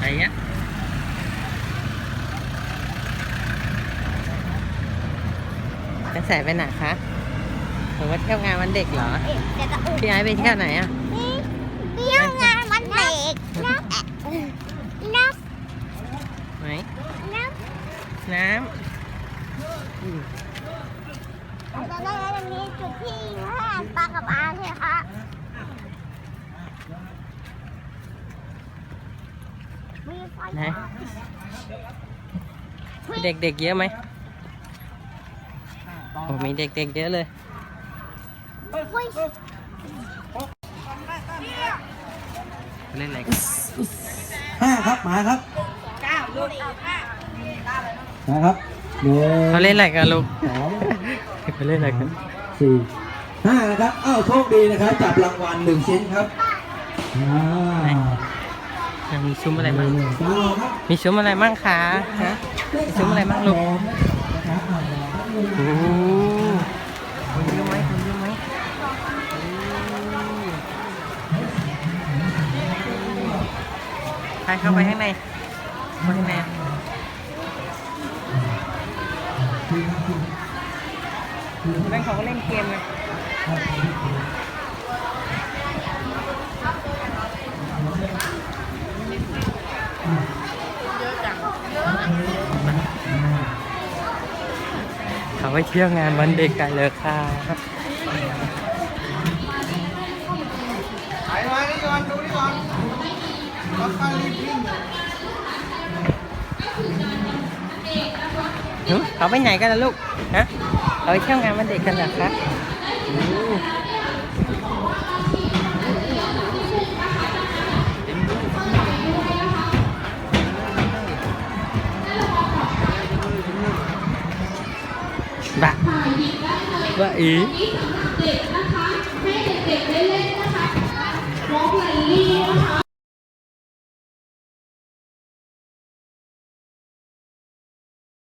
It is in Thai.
อะไรเงี้ยจะใส่ไปไหนคะหรือว่าเที่ยวงานวันเด็กเหรอ เอ๊ะจะกระอุกพี่ไอซ์ไปเที่ยวไหนอะเที่ยวงานวันเด็กนับนับไหน นับน้ำอืมตอนแรกจะมีจุดที่ห้ามปลากับอาใช่ไหมคะมี ไฟไหนมีเด็กๆเยอะไหมโอ้มีเด็กๆเยอะเลยอุ้ยเล่นอะไรกันห้าครับมาครับเก้าลูกนะครับหนึ่งเขาเล่นอะไรกันลูกสองเขาเล่นอะไรกันสี่ห้านะครับอ้าวโชคดีนะครับจับรางวัลหนึ่งชิ้นครับอ่ายัง มีซุ้มอะไรบ้างหนึ่งมีซุ้มอะไรบ้างคะฮะมีซุ้มอะไรบ้างลูกนะครับอ่าครับหนึ่งโอ้โหคนเยอะไหมคนเยอะไหมใครเข้าไปข้างในเข้าไปข้างในนั่นเขาก็เล่นเกมไง เขาไปเที่ยวงานวันเด็กกันเลยค่ะถ่ายมานี่ก่อนดูนี่ก่อนแล้วก็รีบวิ่งหึเขาไปไหนกันล่ะลูก ฮะเขาไปเที่ยวงานวันเด็กกันเหรอคะ โอ้บ้าบ้าอีน้องไลลี่นะคะ